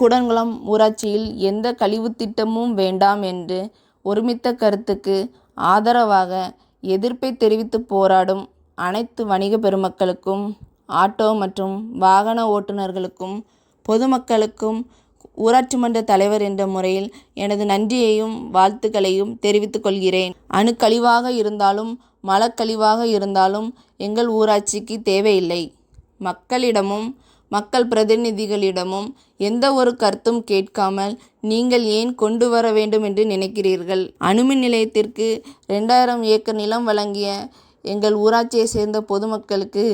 குடங்குளம் ஊராட்சியில் எந்த கழிவுத் திட்டமும் வேண்டாம் என்று ஒருமித்த கருத்துக்கு ஆதரவாக எதிர்ப்பை தெரிவித்து போராடும் அனைத்து வணிக பெருமக்களுக்கும் ஆட்டோ மற்றும் வாகன ஓட்டுநர்களுக்கும் பொதுமக்களுக்கும் ஊராட்சி மன்ற தலைவர் என்ற முறையில் எனது நன்றியையும் வாழ்த்துக்களையும் தெரிவித்துக் கொள்கிறேன். அணுக்கழிவாக இருந்தாலும் மலக்கழிவாக இருந்தாலும் எங்கள் ஊராட்சிக்கு தேவையில்லை. மக்களிடமும் மக்கள் பிரதிநிதிகளிடமும் எந்த ஒரு கருத்தும் கேட்காமல் நீங்கள் ஏன் கொண்டு வர வேண்டும் என்று நினைக்கிறீர்கள். அணுமின் நிலையத்திற்கு ரெண்டாயிரம் ஏக்கர் நிலம் வழங்கிய எங்கள் ஊராட்சியை சேர்ந்த பொதுமக்களுக்கு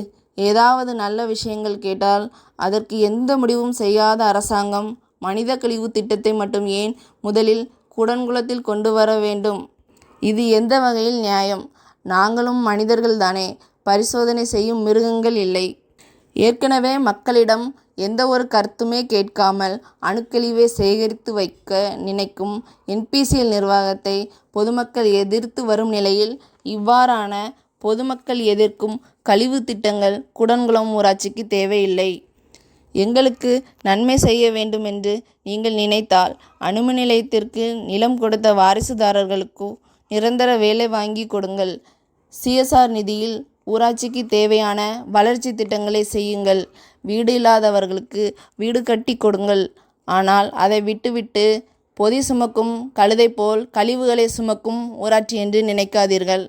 ஏதாவது நல்ல விஷயங்கள் கேட்டால் அதற்கு எந்த முடிவும் செய்யாத அரசாங்கம் மனித கழிவு திட்டத்தை மட்டும் ஏன் முதலில் குடன்குளத்தில் கொண்டு வர வேண்டும். இது எந்த வகையில் நியாயம். நாங்களும் மனிதர்கள் தானே பரிசோதனை செய்யும் மிருகங்கள் இல்லை. ஏற்கனவே மக்களிடம் எந்த ஒரு கருத்துமே கேட்காமல் அணுக்கழிவை சேகரித்து வைக்க நினைக்கும் என்பிசிஎல் நிர்வாகத்தை பொதுமக்கள் எதிர்த்து வரும் நிலையில் இவ்வாறான பொதுமக்கள் எதிர்க்கும் கழிவு திட்டங்கள் கூடன்குளம் ஊராட்சிக்கு தேவையில்லை. எங்களுக்கு நன்மை செய்ய வேண்டும் என்று நீங்கள் நினைத்தால் அணுமின் நிலையத்திற்கு நிலம் கொடுத்த வாரிசுதாரர்களுக்கு நிரந்தர வேலை வாங்கிக் கொடுங்கள். சிஎஸ்ஆர் நிதியில் ஊராட்சிக்கு தேவையான வளர்ச்சி திட்டங்களை செய்யுங்கள். வீடு இல்லாதவர்களுக்கு வீடு கட்டிக் கொடுங்கள். ஆனால் அதை விட்டுவிட்டு பொதி சுமக்கும் கழுதை போல் கழிவுகளை சுமக்கும் ஊராட்சி என்று நினைக்காதீர்கள்.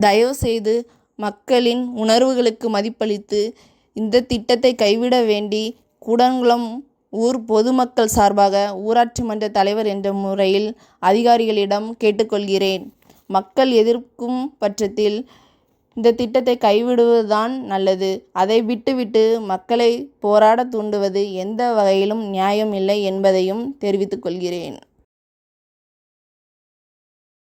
தயவு செய்து மக்களின் உணர்வுகளுக்கு மதிப்பளித்து இந்த திட்டத்தை கைவிட வேண்டி கூடங்குளம் ஊர் பொதுமக்கள் சார்பாக ஊராட்சி மன்ற தலைவர் என்ற முறையில் அதிகாரிகளிடம் கேட்டுக்கொள்கிறேன் மக்கள் எதிர்க்கும் பட்சத்தில் இந்த திட்டத்தை கைவிடுவதுதான் நல்லது. அதை விட்டுவிட்டு மக்களை போராட தூண்டுவது எந்த வகையிலும் நியாயம் இல்லை என்பதையும் தெரிவித்துக் கொள்கிறேன்.